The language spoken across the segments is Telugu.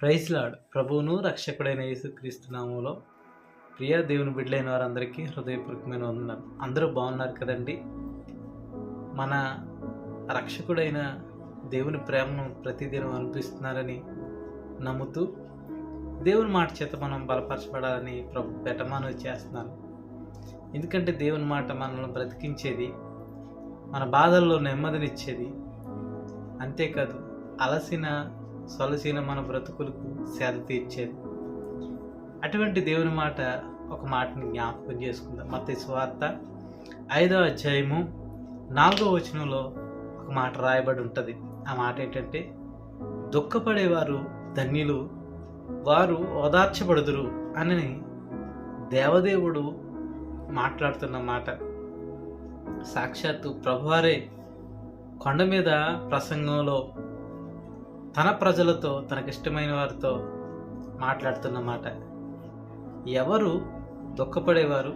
ప్రైజ్ లాడ్ ప్రభువును రక్షకుడైన యేసుక్రీస్తు నామంలో ప్రియ దేవుని బిడ్డలైన వారందరికీ హృదయపూర్వకమైన వందనాలు. అందరూ బాగున్నారు కదండి? మన రక్షకుడైన దేవుని ప్రేమను ప్రతిదినం అనిపిస్తున్నారని నమ్ముతూ దేవుని మాట చేత మనం బలపరచబడాలని ప్రభు పెట్టమానవి చేస్తున్నాను ఎందుకంటే దేవుని మాట మనల్ని బ్రతికించేది మన బాధల్లో నెమ్మదినిచ్చేది అంతేకాదు అలసిన సొలసిన మన బ్రతుకులకు సేద తీర్చేది. అటువంటి దేవుని మాట ఒక మాటని జ్ఞాపకం చేసుకుందాం. మత స్వార్త ఐదో అధ్యాయము నాలుగో వచనంలో ఒక మాట రాయబడి ఉంటుంది. ఆ మాట ఏంటంటే దుఃఖపడేవారు ధన్యులు వారు ఓదార్చబడుదురు అని దేవదేవుడు మాట్లాడుతున్న మాట. సాక్షాత్తు ప్రభువారే కొండ మీద ప్రసంగంలో తన ప్రజలతో తనకిష్టమైన వారితో మాట్లాడుతున్న మాట. ఎవరు దుఃఖపడేవారు?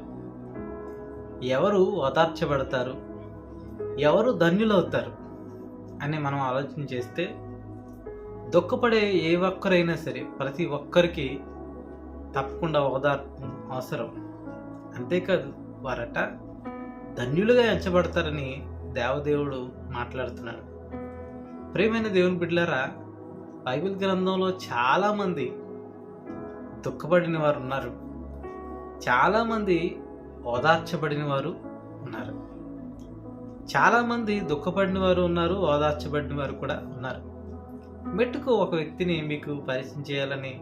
ఎవరు ఓదార్చబడతారు? ఎవరు ధన్యులవుతారు? అని మనం ఆలోచన చేస్తే దుఃఖపడే ఏ ఒక్కరైనా సరే ప్రతి ఒక్కరికి తప్పకుండా ఓదార్పు అవసరం. అంతేకాదు వారట ధన్యులుగా ఎంచబడతారని దేవదేవుడు మాట్లాడుతున్నాడు. ప్రియమైన దేవుని బిడ్డలారా బైబిల్ గ్రంథంలో చాలామంది దుఃఖపడిన వారు ఉన్నారు. చాలామంది ఓదార్చబడిన వారు ఉన్నారు. చాలామంది దుఃఖపడిన వారు ఉన్నారు ఓదార్చబడిన వారు కూడా ఉన్నారు. మెట్టుకు ఒక వ్యక్తిని మీకు పరిచయం చేయాలని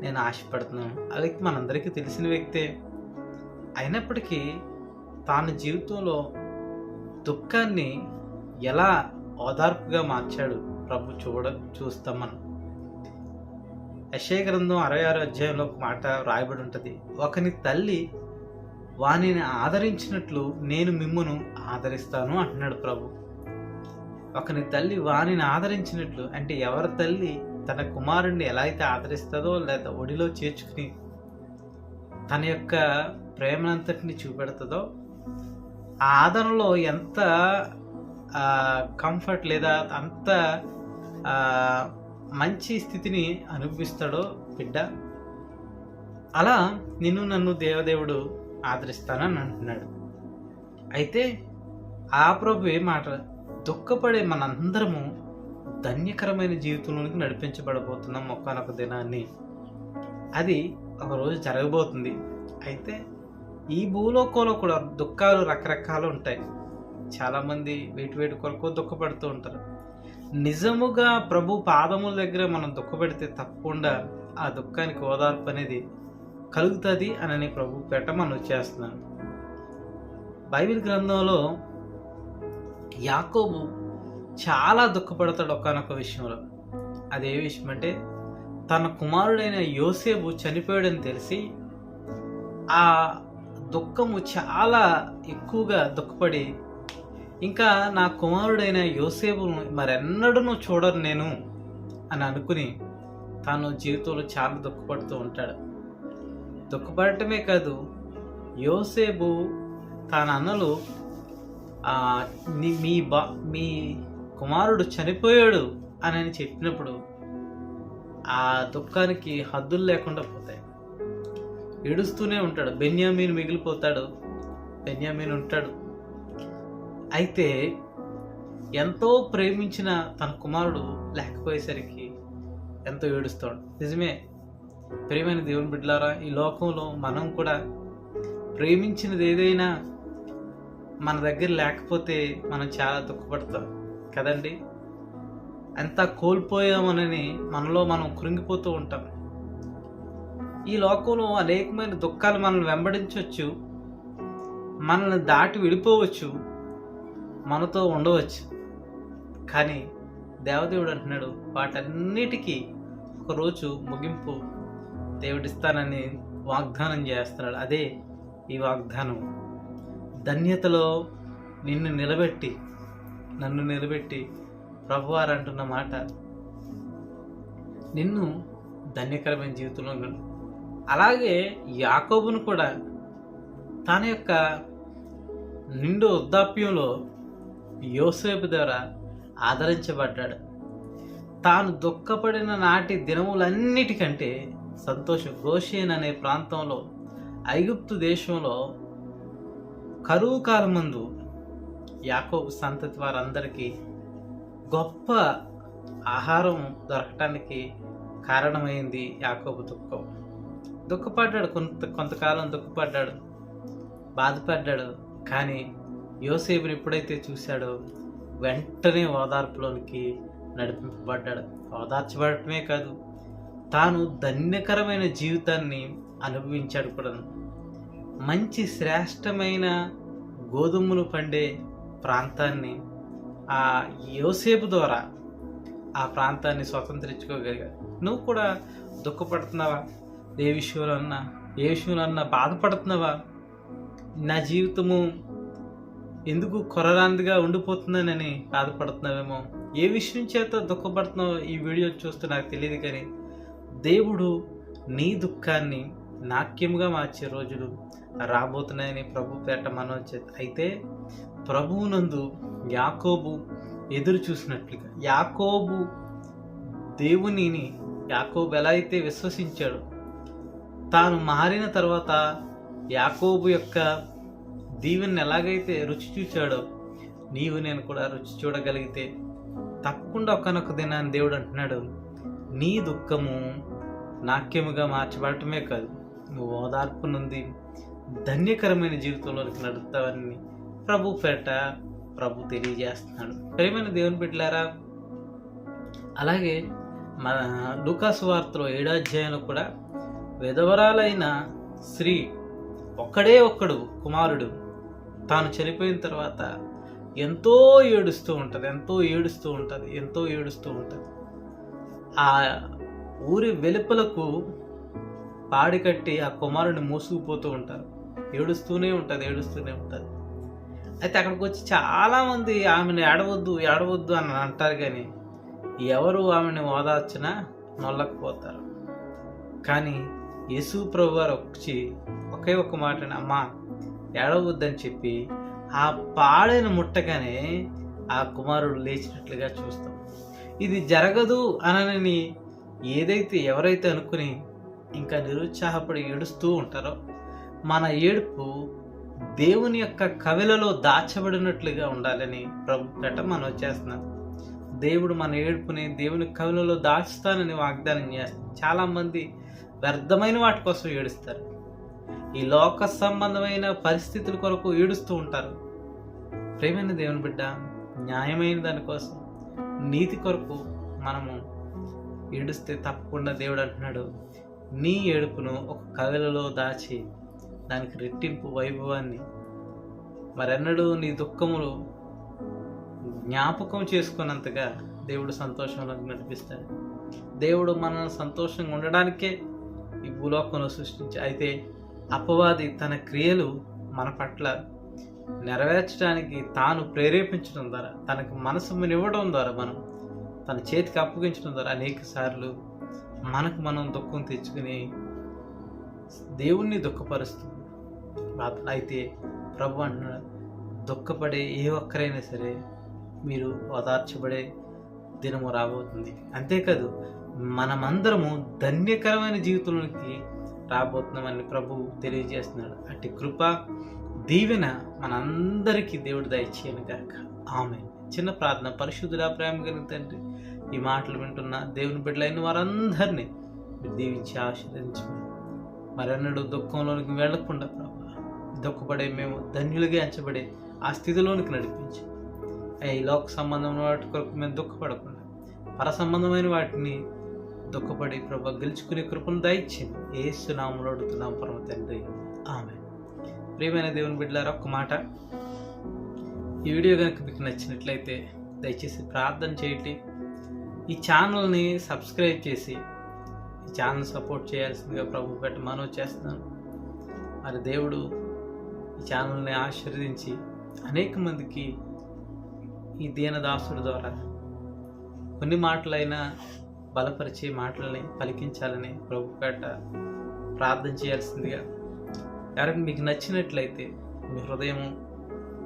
నేను ఆశపడుతున్నాను. ఆ వ్యక్తి మనందరికీ తెలిసిన వ్యక్తే. అయినప్పటికీ తాను జీవితంలో దుఃఖాన్ని ఎలా ఓదార్పుగా మార్చాడు? ప్రభు చూడ చూస్తాం మనం యశయ గ్రంథం అరవై ఆరు అధ్యాయంలో ఒక మాట రాయబడి ఉంటుంది ఒకని తల్లి వానిని ఆదరించినట్లు నేను మిమ్మును ఆదరిస్తాను అంటున్నాడు ప్రభు. ఒకని తల్లి వానిని ఆదరించినట్లు అంటే ఎవరి తల్లి తన కుమారుణ్ణి ఎలా అయితే ఆదరిస్తుందో లేదా ఒడిలో చేర్చుకుని తన యొక్క ప్రేమనంతటిని చూపెడుతుందో ఆ ఆదరణలో ఎంత కంఫర్ట్ లేదా అంత మంచి స్థితిని అనుభవిస్తాడో బిడ్డ? అలా నిన్ను నన్ను దేవదేవుడు ఆదరిస్తానని అంటున్నాడు. అయితే ఆ ప్రభు ఏ మాట? దుఃఖపడే మనందరము ధన్యకరమైన జీవితంలోనికి నడిపించబడబోతున్నాం ఒక్కనొక దినాన్ని. అది ఒకరోజు జరగబోతుంది. అయితే ఈ భూలోకంలో కూడా దుఃఖాలు రకరకాలు ఉంటాయి. చాలామంది వేటి వేటి కొరకు దుఃఖపడుతూ ఉంటారు. నిజముగా ప్రభు పాదముల దగ్గర మనం దుఃఖపెడితే తప్పకుండా ఆ దుఃఖానికి ఓదార్పు అనేది కలుగుతుంది అని ప్రభు పెట్ట మనం చేస్తున్నాను బైబిల్ గ్రంథంలో యాకోబు చాలా దుఃఖపడతాడు ఒకనొక విషయంలో. అది ఏ విషయం అంటే తన కుమారుడైన యోసేపు చనిపోయాడని తెలిసి ఆ దుఃఖము చాలా ఎక్కువగా దుఃఖపడి ఇంకా నా కుమారుడైన యోసేపును మరెన్నడూ చూడను నేను అని అనుకుని తాను జీవితంలో చాలా దుఃఖపడుతూ ఉంటాడు. దుఃఖపడటమే కాదు యోసేపు తన అన్నలు మీ బా మీ కుమారుడు చనిపోయాడు అని అని చెప్పినప్పుడు ఆ దుఃఖానికి హద్దులు లేకుండా పోతాయి. ఏడుస్తూనే ఉంటాడు. బెన్యామీన్ మిగిలిపోతాడు. బెన్యామీన్ ఉంటాడు. అయితే ఎంతో ప్రేమించిన తన కుమారుడు లేకపోయేసరికి ఎంతో ఏడుస్తాడు. నిజమే ప్రేమైన దేవుని బిడ్డలారా ఈ లోకంలో మనం కూడా ప్రేమించినది ఏదైనా మన దగ్గర లేకపోతే మనం చాలా దుఃఖపడతాం కదండి? ఎంత కోల్పోయామనని మనలో మనం కృంగిపోతూ ఉంటాం. ఈ లోకంలో అనేకమైన దుఃఖాలు మనల్ని వెంబడించవచ్చు మనల్ని దాటి విడిపోవచ్చు. మనతో ఉండవచ్చు. కానీ దేవదేవుడు అంటున్నాడు వాటన్నిటికీ ఒకరోజు ముగింపు దేవుడిస్తానని వాగ్దానం చేస్తున్నాడు. అదే ఈ వాగ్దానం. ధన్యతలో నిన్ను నిలబెట్టి నన్ను నిలబెట్టి ప్రభువారు అంటున్న మాట నిన్ను ధన్యకరమైన జీవితంలో అలాగే యాకోబును కూడా తన యొక్క నిండు వృద్ధాప్యంలో యోసేపు ద్వారా ఆదరించబడ్డాడు. తాను దుఃఖపడిన నాటి దినములన్నిటికంటే సంతోష గోషేన్ అనే ప్రాంతంలో ఐగుప్తు దేశంలో కరువు కాలం ముందు యాకోబు సంతతి వారందరికీ గొప్ప ఆహారం దొరకటానికి కారణమైంది యాకోబు దుఃఖం. దుఃఖపడ్డాడు. కొంత కొంతకాలం దుఃఖపడ్డాడు. బాధపడ్డాడు. కానీ యోసేపుని ఎప్పుడైతే చూశాడో వెంటనే ఓదార్పులోనికి నడిపింపబడ్డాడు. ఓదార్చబడటమే కాదు తాను ధన్యకరమైన జీవితాన్ని అనుభవించాడు కూడా మంచి శ్రేష్టమైన గోధుమలు పండే ప్రాంతాన్ని ఆ యోసేపు ద్వారా ఆ ప్రాంతాన్ని స్వతంత్రించుకోగలిగాడు. నువ్వు కూడా దుఃఖపడుతున్నావా? ఏ విషయంలో అన్నా ఏ విషయంలో అన్నా బాధపడుతున్నావా? నా జీవితము ఎందుకు కొరరాందిగా ఉండిపోతుందనని బాధపడుతున్నావేమో? ఏ విషయం చేత దుఃఖపడుతున్నావో ఈ వీడియో చూస్తే నాకు తెలియదు కానీ దేవుడు నీ దుఃఖాన్ని నాట్యముగా మార్చే రోజులు రాబోతున్నాయని ప్రభు పేట మనం అయితే ప్రభువునందు యాకోబు ఎదురు చూసినట్లుగా యాకోబు దేవునిని యాకోబు ఎలా అయితే విశ్వసించాడో తాను మారిన తర్వాత యాకోబు యొక్క దీవెని ఎలాగైతే రుచి చూచాడో నీవు నేను కూడా రుచి చూడగలిగితే తప్పకుండా ఒకనొక దినాన్ని దేవుడు అంటున్నాడు నీ దుఃఖము నాట్యముగా మార్చబడటమే కాదు నువ్వు ఓదార్పు నుండి ధన్యకరమైన జీవితంలోనికి నడుపుతావని ప్రభు పేట ప్రభు తెలియజేస్తున్నాడు. ప్రేమైన దేవుని బిడ్డలారా అలాగే మన లూకాస్ వార్తలో ఏడాధ్యాయంలో కూడా విధవరాలైన స్త్రీ ఒక్కడే ఒక్కడు కుమారుడు తాను చనిపోయిన తర్వాత ఎంతో ఏడుస్తూ ఉంటుంది ఎంతో ఏడుస్తూ ఉంటుంది ఎంతో ఏడుస్తూ ఉంటుంది. ఆ ఊరి వెలుపలకు పాడి కట్టి ఆ కుమారుడిని మోసుకుపోతూ ఉంటారు. ఏడుస్తూనే ఉంటుంది ఏడుస్తూనే ఉంటుంది. అయితే అక్కడికి వచ్చి చాలామంది ఆమెను ఏడవద్దు ఏడవద్దు అని అంటారు కానీ ఎవరు ఆమెను ఓదార్చినా నొల్లకపోతారు. కానీ యేసు ప్రభు గారు వచ్చి ఒకే ఒక్క మాట అమ్మా ఏడవద్దని చెప్పి ఆ పాడైన ముట్టగానే ఆ కుమారుడు లేచినట్లుగా చూస్తాం. ఇది జరగదు అనని ఏదైతే ఎవరైతే అనుకుని ఇంకా నిరుత్సాహపడి ఏడుస్తూ ఉంటారో మన ఏడుపు దేవుని యొక్క కవిలలో దాచబడినట్లుగా ఉండాలని ప్రభు పెట్ట మనం చేస్తున్నాం దేవుడు మన ఏడుపుని దేవుని కవులలో దాచుతానని వాగ్దానం చేస్తాం చాలామంది వ్యర్థమైన వాటి కోసం ఏడుస్తారు. ఈ లోక సంబంధమైన పరిస్థితుల కొరకు ఏడుస్తూ ఉంటారు. ప్రేమైన దేవుని బిడ్డ న్యాయమైన దానికోసం నీతి కొరకు మనము ఏడుస్తే తప్పకుండా దేవుడు అంటున్నాడు. నీ ఏడుపును ఒక కవిలలో దాచి దానికి రెట్టింపు వైభవాన్ని మరెన్నడూ నీ దుఃఖములు జ్ఞాపకం చేసుకున్నంతగా దేవుడు సంతోషంలో నడిపిస్తాడు. దేవుడు మనల్ని సంతోషంగా ఉండడానికే ఈ భూలోకంలో సృష్టించి అయితే అపవాది తన క్రియలు మన పట్ల నెరవేర్చడానికి తాను ప్రేరేపించడం ద్వారా తనకు మనసు ఇవ్వడం ద్వారా మనం తన చేతికి అప్పగించడం ద్వారా అనేక సార్లు మనకు మనం దుఃఖం తెచ్చుకుని దేవుణ్ణి దుఃఖపరుస్తుంది అయితే ప్రభు అంటున్నాడు దుఃఖపడే ఏ ఒక్కరైనా సరే మీరు ఓదార్చబడే దినము రాబోతుంది. అంతేకాదు మనమందరము ధన్యకరమైన జీవితంలోకి రాబోతున్నామని ప్రభు తెలియజేస్తున్నాడు. అటు కృప దీవెన మనందరికీ దేవుడు దయచేయను గాక. ఆమె చిన్న ప్రార్థన పరిశుద్ధుల ప్రేమ కలిగిన తండ్రి ఈ మాటలు వింటున్న దేవుని బిడ్డలైన వారందరినీ దీవించి ఆశీర్వదించమని. మరెన్నడూ దుఃఖంలోనికి వెళ్ళకుండా ప్రభు దుఃఖపడే మేము ధన్యులుగా ఎంచబడే ఆ స్థితిలోనికి నడిపించి. ఈ లోక సంబంధమైన వాటి కొరకు మేము దుఃఖపడకుండా పర సంబంధమైన వాటిని దుఃఖపడి ప్రభు గెలుచుకునే కృపను దయచింది ఏసు నామలో అడుగుతున్నాం పరమ తండ్రి. ఆమె ప్రియమైన దేవుని బిడ్డలారా ఒక్క మాట. ఈ వీడియో కనుక మీకు నచ్చినట్లయితే దయచేసి ప్రార్థన చేయండి. ఈ ఛానల్ని సబ్స్క్రైబ్ చేసి ఈ ఛానల్ సపోర్ట్ చేయాల్సిందిగా ప్రభు పెట్టి మనవి చేస్తున్నాను. మరి దేవుడు ఈ ఛానల్ని ఆశీర్వదించి అనేక మందికి ఈ దీనదాసుడి ద్వారా కొన్ని మాటలైనా బలపరిచే మాటలని పలికించాలని ప్రభు పేట ప్రార్థన చేయాల్సిందిగా. ఎవరైనా మీకు నచ్చినట్లయితే మీ హృదయం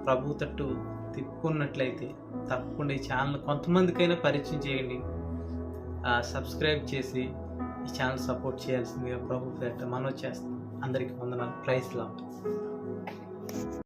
ప్రభు తట్టు తిప్పుకున్నట్లయితే తప్పకుండా ఈ ఛానల్ కొంతమందికైనా పరిచయం చేయండి. సబ్స్క్రైబ్ చేసి ఈ ఛానల్ సపోర్ట్ చేయాల్సిందిగా ప్రభు పేరిట మనం చేస్తాం అందరికీ వందనాలు. ప్రైస్ లా